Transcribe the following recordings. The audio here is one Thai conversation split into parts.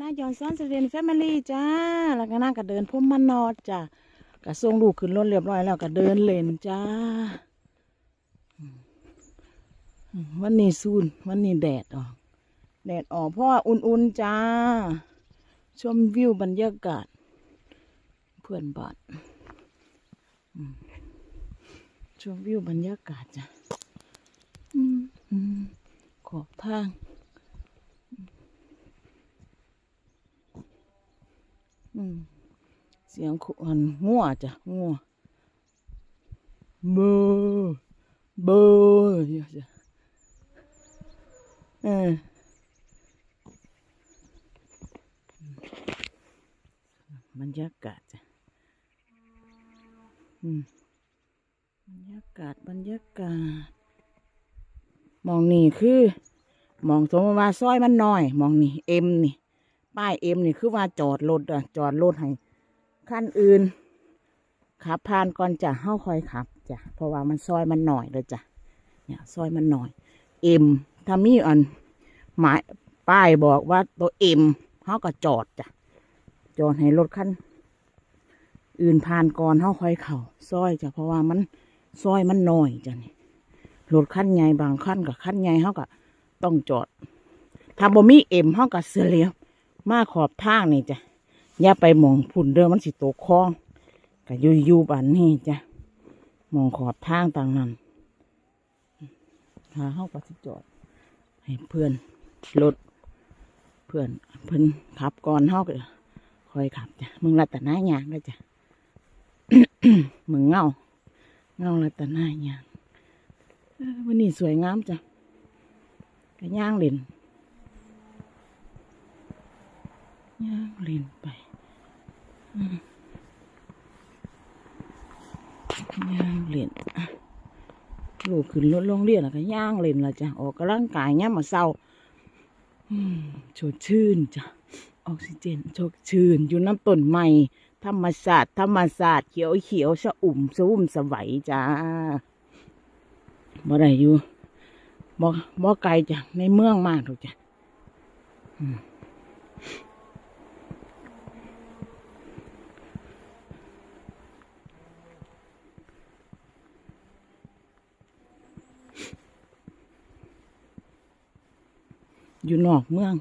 น้ายอนซ้อนเสเดนแฟมิลี่จ้า แล้วก็น่าก็เดินพุ่มมันนอดจ้าก็ส่งลูกขึ้นรถเรียบร้อยแล้วก็เดินเล่นจ้า วันนี้ซูนวันนี้แดดออก แดดออกเพราะว่าอุ่นๆจ้า ชมวิวบรรยากาศ เพื่อนบ้านอืมชมวิวบรรยากาศจ้ะขอบทาง อืม เสียงขวนงัวจ้ะงัวเบอเบอเยอะจ้ะเออบรรยากาศจ้ะอืมบรรยากาศ บรรยากาศ มองนี่คือ มองสมมติว่าซอยมันน้อย มองนี่เอ็มนี่ ป้ายเอ็มนี่คือว่าจอดรถอะจอดรถให้ขั้นอื่นขับผ่านก่อนจะเฮ้าคอยขับจ้ะเพราะว่ามันซอยมันหน่อยเลยจ้ะเนี่ยซอยมันหน่อย เอ็มถ้ามีอันหมายป้ายบอกว่าตัวเอ็มเฮาก็จอดจ้ะจอดให้รถขั้นอื่นผ่านก่อนเฮาคอยเข่าซอยจ้ะเพราะว่ามันซอยมันหน้อยจ้ะนี่รถขั้นใหญ่บางขั้นกับขั้นใหญ่เฮาก็ต้องจอดถ้าบ่มีเอ็มเฮาก็เสือเลี้ยว มาขอบทางนี่จ้ะอย่าไปมองผุ่นเดิมมันสิโตคลองก็อยู่อยู่บ้านนี่จ้ะมองขอบทางต่างนั้นหาเฮาก็สิจอด ให้เพื่อนรถเพื่อนเพื่อนขับก่อนเฮาก็คอยขับจ้ะมึงรัตนายางเลยจ้ะมึงเงาเงารัตนายางเออวันนี้สวยงามจ้ะก็ย่างเล่น ย่างเล่นไปย่างเล่นอะลูกขึ้นรถโรงเรียนแล้วก็ย่างเล่นละจ้ะออกกำลังกายย่ามมาเศร้าโชดชื่นจ้ะออกซิเจนโชดชื่น อยู่น้ำต้นไม้ธรรมศาสตร์ธรรมศาสตร์เขียวเขียวๆสะอุ่มสะอุ่มสวัยจ้าบ่ได้อยู่บ่บ่ไกลจ้ะในเมืองมากหรอกจ้ะ อยู่นอกเมือง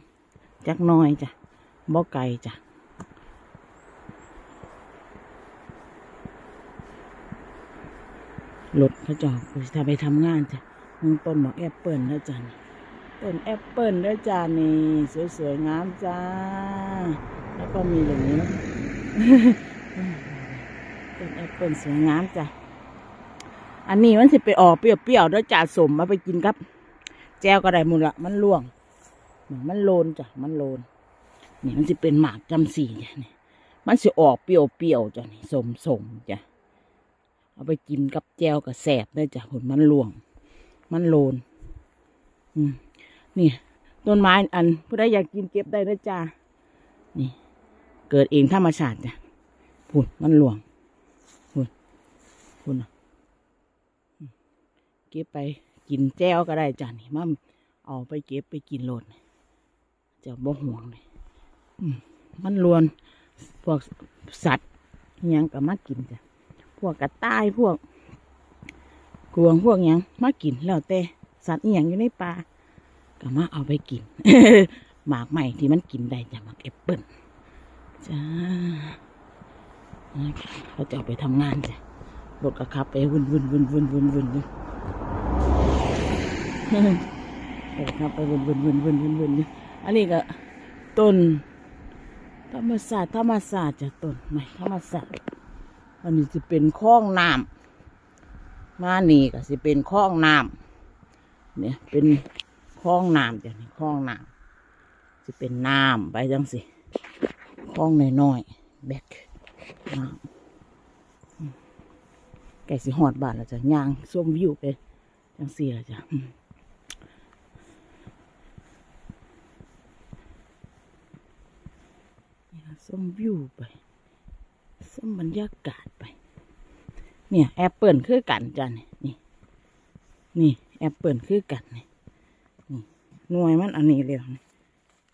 จักน้อยจ้ะบ่ไกลจ้ะรถเขาจอดกูจะไปทำงานจ้ะมึงต้นหมอกแอปเปิลแล้วจ้ะนี่ต้นแอปเปิลแล้วจ้ะนี่สวยๆงามจ้า แล้วก็มีอย่างนี้นะต้นแอปเปิลสวยงามจ้ะอันนี้มันสิไปออกเปรี้ยวๆแล้วจ่าสมมาไปกินครับ แจวก็ได้หมุนละมันล่วง มันโลนจ้ะมันโลนนี่มันจะเป็นหมากจำสีจ้ะนี่มันจะออกเปรี้ยวๆจ้ะนี่สมสมๆจ้ะเอาไปกินกับแจวกับแสบได้จ้ะผลมันหลวง มันโลน อืมนี่ต้นไม้อันผู้ใดอยากกินเก็บได้นะจ้านี่ เกิดเองธรรมชาติจ้ะผุนมันหลวงผุนผุนเก็บไปกินแจวก็ได้จ้ะนี่มันเอาไปเก็บไปกินโลดน จะบ่ห่วงเลยมันลวนพวกสัตว์อิหยังก็มากินจ้ะพวกกระต่ายพวกกวางพวกหยังมากินแล้วแต่สัตว์อีหยังอยู่ในป่าก็มาเอาไปกินหมากใหม่ที่มันกินได้จ้ะหมากแอปเปิ้ลจ้าเขาจะเอาไปทำงานจ้ะรถก็ขับไปวุ่นวุ่นวุ่นวุ่นวุ่นวุ่นวุ่นเออครับไปวุ่นวุ่นวุ่นวุ่นวุ่นวุ่น อันนี้ก็ต้นธรรมศาสตร์ธรรมศาสตร์จะต้นไม่ธรรมศาสตร์อันนี้จะเป็นคลองน้ำมานี่ก็จะเป็นคลองน้ำเนี่ยเป็นคลองน้ำจ้ะนี่คลองน้ำจะเป็นน้ำไปจังสิคลองน้อยๆแบกน้ำไก่สิหอดบาทแล้วจ้ะย่างส้มวิวไปจังสี่แล้วจ้ะ อืมนี่ค่ะส้มวิวไปส้มบรรยากาศไป เนี่ยแอปเปิลคือกันจ้ะนี่นี่นี่แอปเปิลคือกันนี่นี่หน่วยมันอันนี้เลยนี่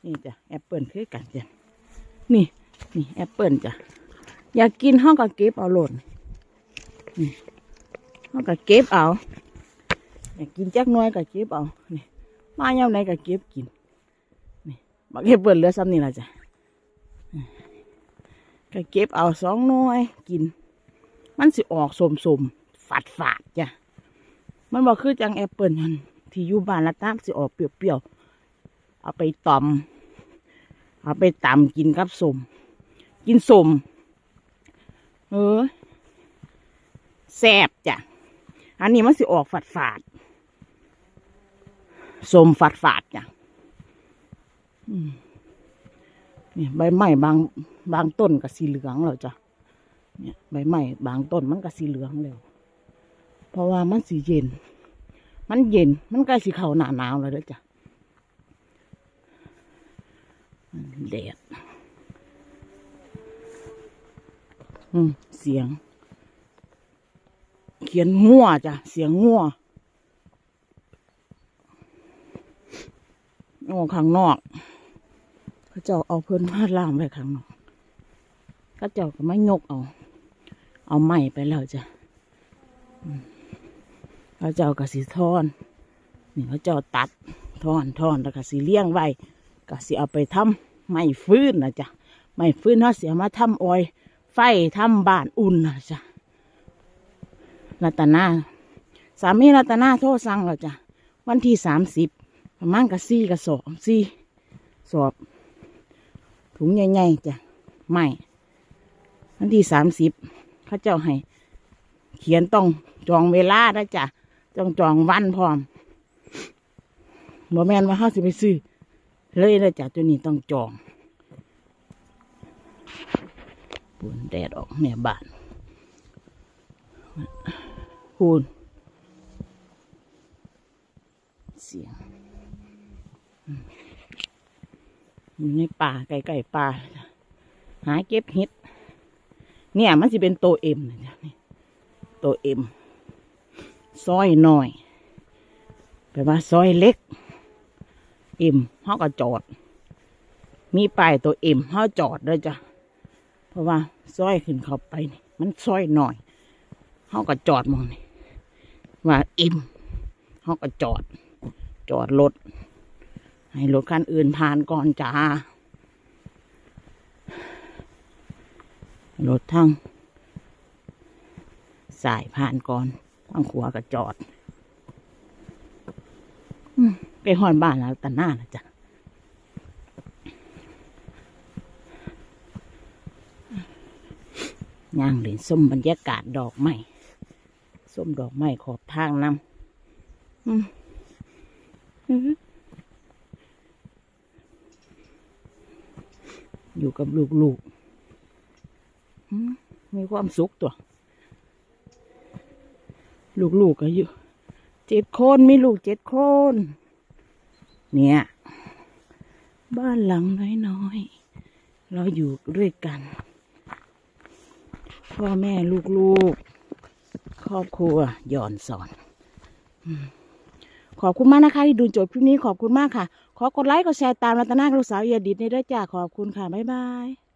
นี่จ้ะแอปเปิลคือกันจ้ะนี่นี่แอปเปิลจ้ะอยากกินห้องก็เก็บเอาหลดนี่ห้องก็เก็บเอาอยากกินจักน้อยก็เก็บเอานี่มาเย่าไหนก็เก็บกินนี่บักแอปเปิลเหลือซ้ำนี่ละจ้ะ ก็เก็บเอาสองน้อยกิน มันสิออกสมสมๆฝาดฝาดจ้ะ มันบอกคือจังแอปเปิลนั่นที่อยู่บ้านละตามสิออกเปรี้ยวๆ เอาไปตำเอาไปตำกินกับสม กินสม เออแซ่บจ้ะ อันนี้มันสิออกฝาดฝาดสมฝาดฝาดจ้ะ อืม นี่ใบไม้บางบางต้นก็สีเหลืองแล้วจ้ะเนี่ยใบไม้บางต้นมันก็สีเหลืองแล้วเพราะว่ามันสีเย็น มันเย็นมันใกล้สีเขาหนาหนาวแล้วเด้อจ้ะแดดอืมเสียง เขียนงัวจ้ะเสียงงัวโอ้ข้างนอก เขาเจ้าเอาเพิ่อนมาล่ามไว้ข้างนอกเขาเจ้าก็ไม่ยกเอา เอาไม้ไปแล้วจ้ะอืมเขาเจ้าก็สีทอน นี่เขาเจ้าตัดทอนทอนแล้วก็สีเลี้ยงไว้ก็สิเอาไปทำไม้ฟื้นนะจ้ะไม้ฟื้นเขาเสียมาทำออยไฟทำบ้านอุ่นนะจ้ะรัตนาสามีรัตนาโทรสั่งแล้วจ้ะวันที่สามสิบประมาณกับซี่กับสอบซี่สอบ ถุงใหญ่ๆจ้ะไม่วันที่สามสิบเขาเจ้าให้ เขียนต้องจองเวลาได้จ้ะต้องจองวันพร้อมบ่แมนว่าเขาสิไปซื้อ เลยนะจ้ะตัวนี้ต้องจองปูนแดดออกเนี่ยบานคูณเสียงอืม อยู่ในป่าไก่ๆป่า หาเก็บเห็ดเนี่ยมันสิเป็นตัวเอ็มนะจ๊ะนี่ตัวเอ็มซอยหน่อยแปลว่าซอยเล็ก เอ็มเขาก็จอด มีป้ายตัวเอ็มเขาจอดด้วยจ้ะเพราะว่าซอยขึ้นเขาไปนี่มันซอยหน่อยเขาก็จอดมองนี่ว่าเอ็มเขาก็จอด จอดรถ ให้รถคันอื่นผ่านก่อนจ้ารถทั้งสายผ่านก่อนทางขวาก็จอดไปหอนบ้านแล้วแต่หน้านะจ๊ะย่างเหรียญส้มบรรยากาศดอกไม้ส้มดอกไม้ขอบทางน้ำ อยู่กับลูกๆมีความสุขตัว ลูกๆก็อยู่เจ็ดคนมีลูกเจ็ดคน เนี่ย บ้านหลังน้อยๆ เราอยู่ด้วยกัน พ่อแม่ลูกๆ ครอบครัวย่อนสอน อืม ขอบคุณมากนะคะที่ดูจบคลิปนี้ขอบคุณมากค่ะ ขอกดไลค์กดแชร์ตามรัตนาลูกสาวเอียดิตในด้วยจ้าขอบคุณค่ะบ๊ายบาย